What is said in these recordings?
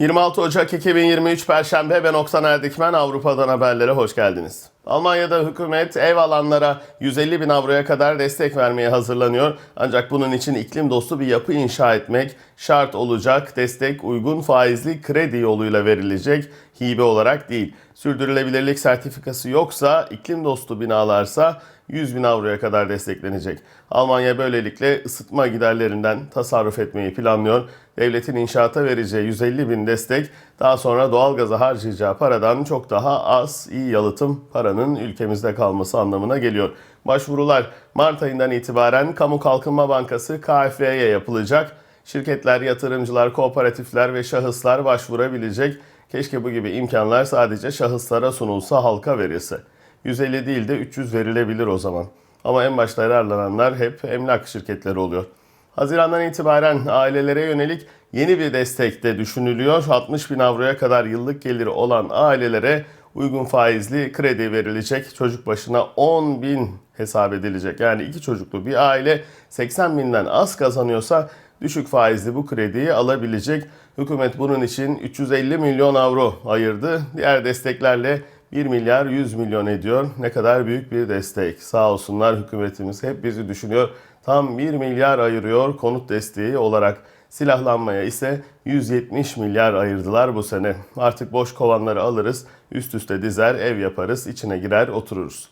26 Ocak 2023 Perşembe ben Oksan Erdikmen Avrupa'dan haberlere hoş geldiniz. Almanya'da hükümet ev alanlara 150 bin avroya kadar destek vermeye hazırlanıyor. Ancak bunun için iklim dostu bir yapı inşa etmek şart olacak. Destek uygun faizli kredi yoluyla verilecek, hibe olarak değil. Sürdürülebilirlik sertifikası yoksa, iklim dostu binalarsa 100 bin avroya kadar desteklenecek. Almanya böylelikle ısıtma giderlerinden tasarruf etmeyi planlıyor. Devletin inşaata vereceği 150 bin destek daha sonra doğalgaza harcayacağı paradan çok daha az iyi yalıtım paranın ülkemizde kalması anlamına geliyor. Başvurular Mart ayından itibaren Kamu Kalkınma Bankası KfW'ye yapılacak. Şirketler, yatırımcılar, kooperatifler ve şahıslar başvurabilecek. Keşke bu gibi imkanlar sadece şahıslara sunulsa halka verilse. 150 değil de 300 verilebilir o zaman. Ama en başta yararlananlar hep emlak şirketleri oluyor. Hazirandan itibaren ailelere yönelik yeni bir destek de düşünülüyor. 60 bin avroya kadar yıllık geliri olan ailelere uygun faizli kredi verilecek. Çocuk başına 10 bin hesap edilecek. Yani iki çocuklu bir aile 80 binden az kazanıyorsa düşük faizli bu krediyi alabilecek. Hükümet bunun için 350 milyon avro ayırdı. Diğer desteklerle 1 milyar 100 milyon ediyor. Ne kadar büyük bir destek. Sağ olsunlar hükümetimiz hep bizi düşünüyor. Tam 1 milyar ayırıyor konut desteği olarak. Silahlanmaya ise 170 milyar ayırdılar bu sene. Artık boş kovanları alırız, üst üste dizer, ev yaparız, içine girer otururuz.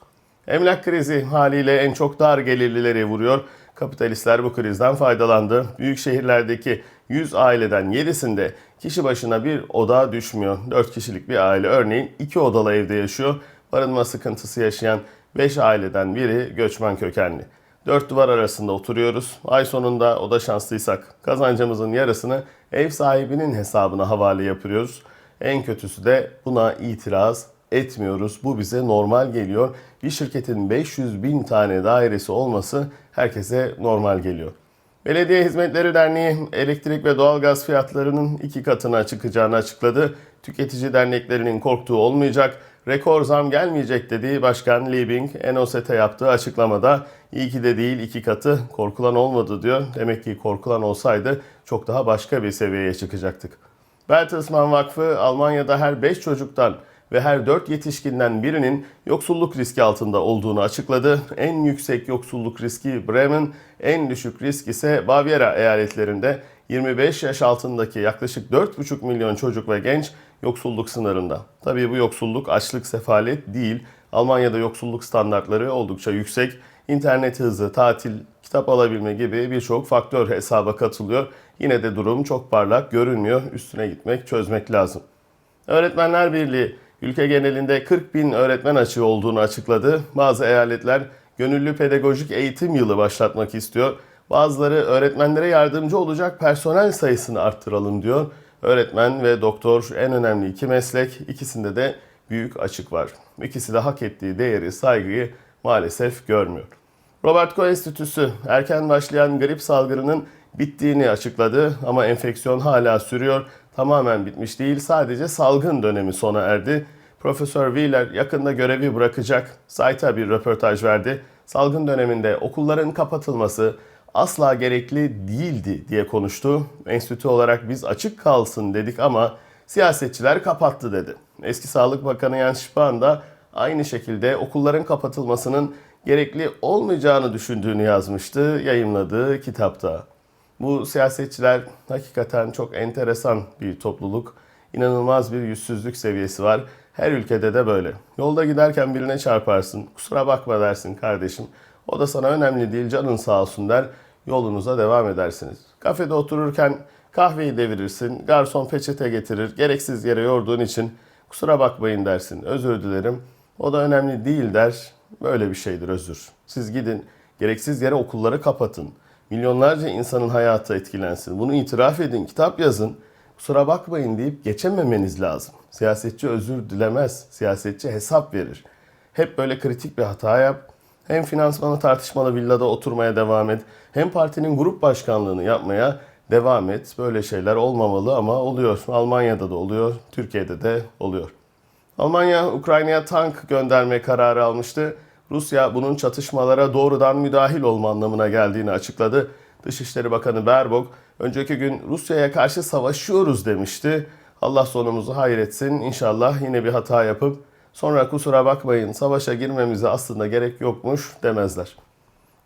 Emlak krizi haliyle en çok dar gelirlileri vuruyor. Kapitalistler bu krizden faydalandı. Büyük şehirlerdeki 100 aileden 7'sinde kişi başına bir oda düşmüyor. 4 kişilik bir aile örneğin 2 odalı evde yaşıyor. Barınma sıkıntısı yaşayan 5 aileden biri göçmen kökenli. Dört duvar arasında oturuyoruz. Ay sonunda o da şanslıysak kazancımızın yarısını ev sahibinin hesabına havale yapıyoruz. En kötüsü de buna itiraz etmiyoruz. Bu bize normal geliyor. Bir şirketin 500 bin tane dairesi olması herkese normal geliyor. Belediye Hizmetleri Derneği elektrik ve doğalgaz fiyatlarının iki katına çıkacağını açıkladı. Tüketici derneklerinin korktuğu olmayacak, rekor zam gelmeyecek dediği Başkan Liebing Enoset'e yaptığı açıklamada iyi ki de değil iki katı korkulan olmadı diyor. Demek ki korkulan olsaydı çok daha başka bir seviyeye çıkacaktık. Bertelsmann Vakfı Almanya'da her 5 çocuktan ve her 4 yetişkinden birinin yoksulluk riski altında olduğunu açıkladı. En yüksek yoksulluk riski Bremen, en düşük risk ise Bavyera eyaletlerinde 25 yaş altındaki yaklaşık 4,5 milyon çocuk ve genç yoksulluk sınırında. Tabii bu yoksulluk açlık sefalet değil. Almanya'da yoksulluk standartları oldukça yüksek. İnternet hızı, tatil, kitap alabilme gibi birçok faktör hesaba katılıyor. Yine de durum çok parlak görünmüyor. Üstüne gitmek, çözmek lazım. Öğretmenler Birliği ülke genelinde 40 bin öğretmen açığı olduğunu açıkladı. Bazı eyaletler gönüllü pedagojik eğitim yılı başlatmak istiyor. Bazıları öğretmenlere yardımcı olacak personel sayısını arttıralım diyor. Öğretmen ve doktor en önemli iki meslek. İkisinde de büyük açık var. İkisi de hak ettiği değeri, saygıyı maalesef görmüyor. Robert Koch Enstitüsü erken başlayan grip salgınının bittiğini açıkladı ama enfeksiyon hala sürüyor. Tamamen bitmiş değil, sadece salgın dönemi sona erdi. Profesör Wheeler yakında görevi bırakacak. Sayta bir röportaj verdi. Salgın döneminde okulların kapatılması asla gerekli değildi diye konuştu. Enstitü olarak biz açık kalsın dedik ama siyasetçiler kapattı dedi. Eski Sağlık Bakanı Jens Spahn da aynı şekilde okulların kapatılmasının gerekli olmayacağını düşündüğünü yazmıştı yayımladığı kitapta. Bu siyasetçiler hakikaten çok enteresan bir topluluk. İnanılmaz bir yüzsüzlük seviyesi var. Her ülkede de böyle. Yolda giderken birine çarparsın. Kusura bakma dersin kardeşim. O da sana önemli değil canın sağ olsun der. Yolunuza devam edersiniz. Kafede otururken kahveyi devirirsin. Garson peçete getirir. Gereksiz yere yorduğun için kusura bakmayın dersin. Özür dilerim. O da önemli değil der. Böyle bir şeydir özür. Siz gidin gereksiz yere okulları kapatın. Milyonlarca insanın hayatı etkilensin. Bunu itiraf edin, kitap yazın. Kusura bakmayın deyip geçememeniz lazım. Siyasetçi özür dilemez. Siyasetçi hesap verir. Hep böyle kritik bir hata yap. Hem finansmanı tartışmalı villada oturmaya devam et. Hem partinin grup başkanlığını yapmaya devam et. Böyle şeyler olmamalı ama oluyor. Almanya'da da oluyor, Türkiye'de de oluyor. Almanya Ukrayna'ya tank gönderme kararı almıştı. Rusya bunun çatışmalara doğrudan müdahil olma anlamına geldiğini açıkladı. Dışişleri Bakanı Berbok önceki gün Rusya'ya karşı savaşıyoruz demişti. Allah sonumuzu hayretsin. İnşallah yine bir hata yapıp sonra kusura bakmayın savaşa girmemize aslında gerek yokmuş demezler.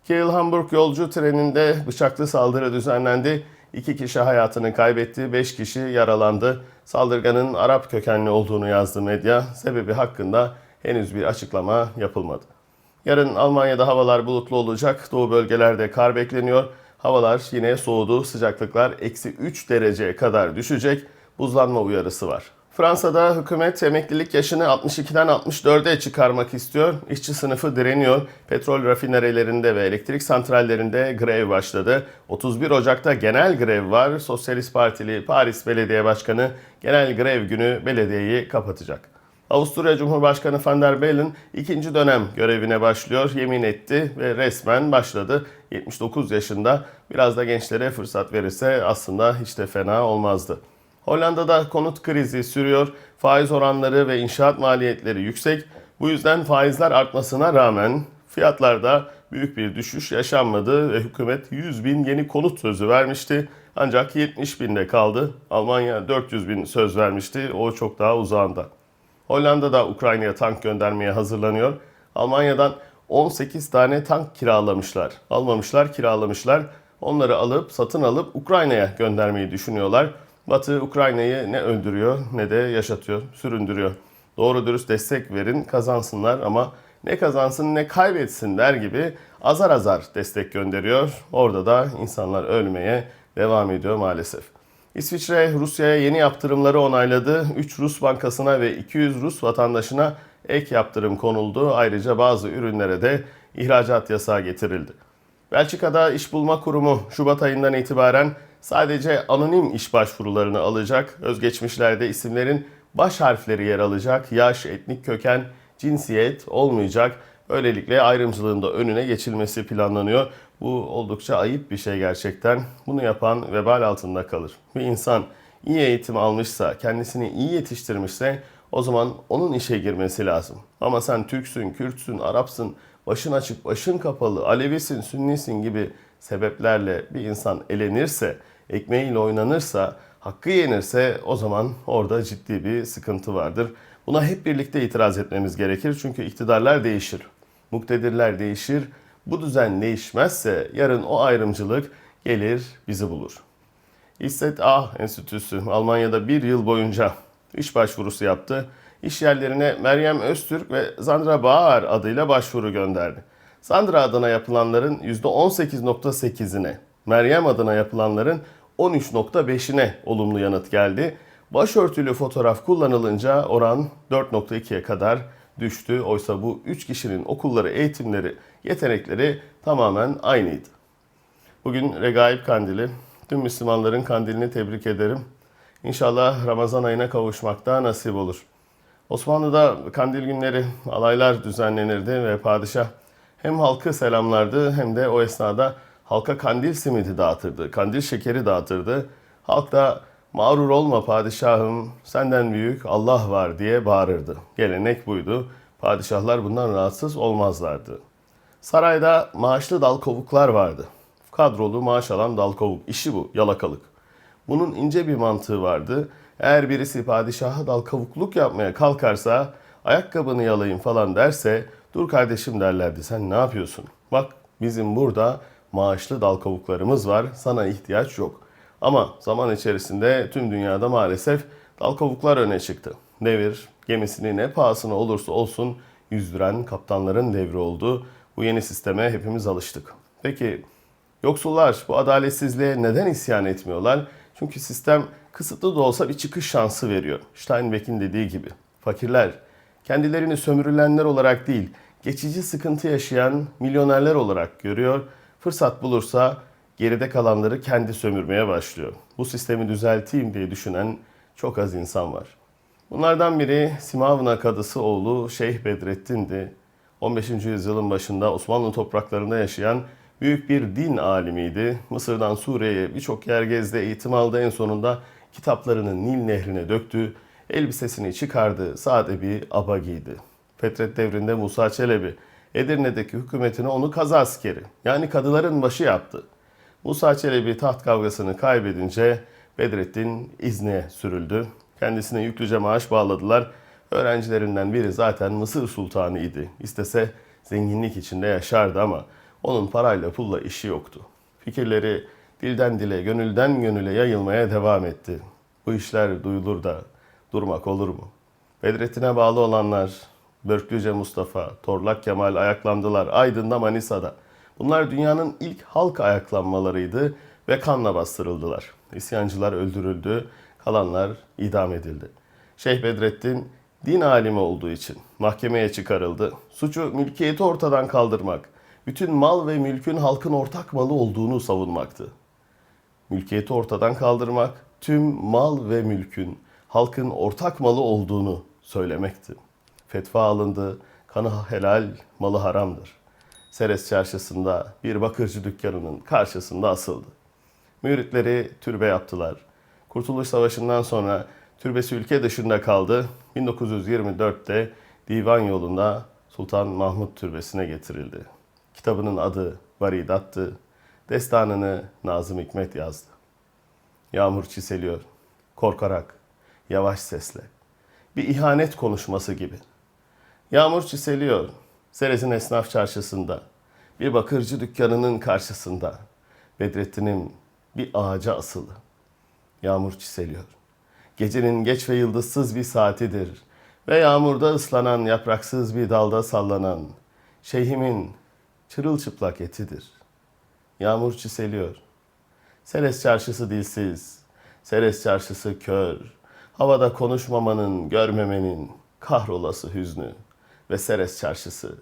Kiel-Hamburg yolcu treninde bıçaklı saldırı düzenlendi. İki kişi hayatını kaybetti, beş kişi yaralandı. Saldırganın Arap kökenli olduğunu yazdı medya. Sebebi hakkında henüz bir açıklama yapılmadı. Yarın Almanya'da havalar bulutlu olacak. Doğu bölgelerde kar bekleniyor. Havalar yine soğudu. Sıcaklıklar eksi 3 dereceye kadar düşecek. Buzlanma uyarısı var. Fransa'da hükümet emeklilik yaşını 62'den 64'e çıkarmak istiyor. İşçi sınıfı direniyor. Petrol rafinerilerinde ve elektrik santrallerinde grev başladı. 31 Ocak'ta genel grev var. Sosyalist Partili Paris Belediye Başkanı genel grev günü belediyeyi kapatacak. Avusturya Cumhurbaşkanı Van der Bellen ikinci dönem görevine başlıyor. Yemin etti ve resmen başladı. 79 yaşında biraz da gençlere fırsat verirse aslında hiç de fena olmazdı. Hollanda'da konut krizi sürüyor. Faiz oranları ve inşaat maliyetleri yüksek. Bu yüzden faizler artmasına rağmen fiyatlarda büyük bir düşüş yaşanmadı ve hükümet 100 bin yeni konut sözü vermişti. Ancak 70 binde kaldı. Almanya 400 bin söz vermişti. O çok daha uzağında. Hollanda da Ukrayna'ya tank göndermeye hazırlanıyor. Almanya'dan 18 tane tank kiralamışlar. Almamışlar, kiralamışlar. Onları alıp, satın alıp Ukrayna'ya göndermeyi düşünüyorlar. Batı Ukrayna'yı ne öldürüyor ne de yaşatıyor, süründürüyor. Doğru dürüst destek verin, kazansınlar ama ne kazansın ne kaybetsin der gibi azar azar destek gönderiyor. Orada da insanlar ölmeye devam ediyor maalesef. İsviçre Rusya'ya yeni yaptırımları onayladı. 3 Rus bankasına ve 200 Rus vatandaşına ek yaptırım konuldu. Ayrıca bazı ürünlere de ihracat yasağı getirildi. Belçika'da İş Bulma Kurumu Şubat ayından itibaren sadece anonim iş başvurularını alacak. Özgeçmişlerde isimlerin baş harfleri yer alacak. Yaş, etnik köken, cinsiyet olmayacak. Böylelikle ayrımcılığın da önüne geçilmesi planlanıyor. Bu oldukça ayıp bir şey gerçekten. Bunu yapan vebal altında kalır. Bir insan iyi eğitim almışsa, kendisini iyi yetiştirmişse o zaman onun işe girmesi lazım. Ama sen Türksün, Kürtsün, Arapsın, başın açık, başın kapalı, Alevisin, Sünnisin gibi sebeplerle bir insan elenirse, ekmeğiyle oynanırsa, hakkı yenirse o zaman orada ciddi bir sıkıntı vardır. Buna hep birlikte itiraz etmemiz gerekir çünkü iktidarlar değişir. Muktedirler değişir. Bu düzen değişmezse yarın o ayrımcılık gelir bizi bulur. İsset A Enstitüsü Almanya'da bir yıl boyunca iş başvurusu yaptı. İş yerlerine Meryem Öztürk ve Sandra Bağar adıyla başvuru gönderdi. Sandra adına yapılanların %18.8'ine, Meryem adına yapılanların 13.5'ine olumlu yanıt geldi. Başörtülü fotoğraf kullanılınca oran 4.2'ye kadar düştü. Oysa bu 3 kişinin okulları, eğitimleri, yetenekleri tamamen aynıydı. Bugün Regaib Kandili. Tüm Müslümanların kandilini tebrik ederim. İnşallah Ramazan ayına kavuşmakta nasip olur. Osmanlı'da kandil günleri alaylar düzenlenirdi ve padişah hem halkı selamlardı hem de o esnada halka kandil simidi dağıtırdı, kandil şekeri dağıtırdı. Halk da mağrur olma padişahım senden büyük Allah var diye bağırırdı. Gelenek buydu. Padişahlar bundan rahatsız olmazlardı. Sarayda maaşlı dal kovuklar vardı. Kadrolu maaş alan dal kovuk. İşi bu, yalakalık. Bunun ince bir mantığı vardı. Eğer birisi padişaha dal kavukluk yapmaya kalkarsa, ayakkabını yalayın falan derse, dur kardeşim derlerdi sen ne yapıyorsun? Bak bizim burada maaşlı dal kavuklarımız var, sana ihtiyaç yok. Ama zaman içerisinde tüm dünyada maalesef dal kavuklar öne çıktı. Devir, gemisini ne pahasına olursa olsun yüzdüren kaptanların devri oldu. Bu yeni sisteme hepimiz alıştık. Peki Yoksullar bu adaletsizliğe neden isyan etmiyorlar? Çünkü sistem kısıtlı da olsa bir çıkış şansı veriyor. Steinbeck'in dediği gibi. Fakirler kendilerini sömürülenler olarak değil, geçici sıkıntı yaşayan milyonerler olarak görüyor. Fırsat bulursa geride kalanları kendi sömürmeye başlıyor. Bu sistemi düzelteyim diye düşünen çok az insan var. Bunlardan biri Simavna kadısı oğlu Şeyh Bedrettin'di. 15. yüzyılın başında Osmanlı topraklarında yaşayan büyük bir din alimiydi. Mısır'dan Suriye'ye birçok yer gezdi, eğitim aldı. En sonunda kitaplarını Nil Nehri'ne döktü. Elbisesini çıkardı, sade bir aba giydi. Fetret devrinde Musa Çelebi, Edirne'deki hükümetine onu kaza askeri, yani kadıların başı yaptı. Musa Çelebi taht kavgasını kaybedince Bedrettin İzne'ye sürüldü. Kendisine yüklüce maaş bağladılar. Öğrencilerinden biri zaten Mısır Sultanı idi. İstese zenginlik içinde yaşardı ama onun parayla pulla işi yoktu. Fikirleri dilden dile, gönülden gönüle yayılmaya devam etti. Bu işler duyulur da durmak olur mu? Bedrettin'e bağlı olanlar Börklüce Mustafa, Torlak Kemal ayaklandılar Aydın'da Manisa'da. Bunlar dünyanın ilk halk ayaklanmalarıydı ve kanla bastırıldılar. İsyancılar öldürüldü, kalanlar idam edildi. Şeyh Bedrettin din alimi olduğu için mahkemeye çıkarıldı. Suçu mülkiyeti ortadan kaldırmak, bütün mal ve mülkün halkın ortak malı olduğunu savunmaktı mülkiyeti ortadan kaldırmak, tüm mal ve mülkün halkın ortak malı olduğunu söylemekti. Fetva alındı, kanı helal, malı haramdır. Seres çarşısında bir bakırcı dükkanının karşısında asıldı. Müritleri türbe yaptılar. Kurtuluş Savaşı'ndan sonra türbesi ülke dışında kaldı. 1924'te divan yolunda Sultan Mahmut Türbesi'ne getirildi. Kitabının adı Varidat'tı. Destanını Nazım Hikmet yazdı. Yağmur çiseliyor. Korkarak, yavaş sesle. Bir ihanet konuşması gibi. Yağmur çiseliyor. Seres'in esnaf çarşısında. Bir bakırcı dükkanının karşısında. Bedrettin'im bir ağaca asılı. Yağmur çiseliyor. Gecenin geç ve yıldızsız bir saatidir. Ve yağmurda ıslanan yapraksız bir dalda sallanan. Şeyhimin çırılçıplak etidir. Yağmur çiseliyor. Seres çarşısı dilsiz. Seres çarşısı kör. Havada konuşmamanın, görmemenin kahrolası hüznü. Ve Seres çarşısı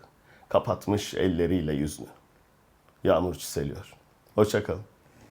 kapatmış elleriyle yüzünü. Yağmur çiseliyor. Hoşçakalın.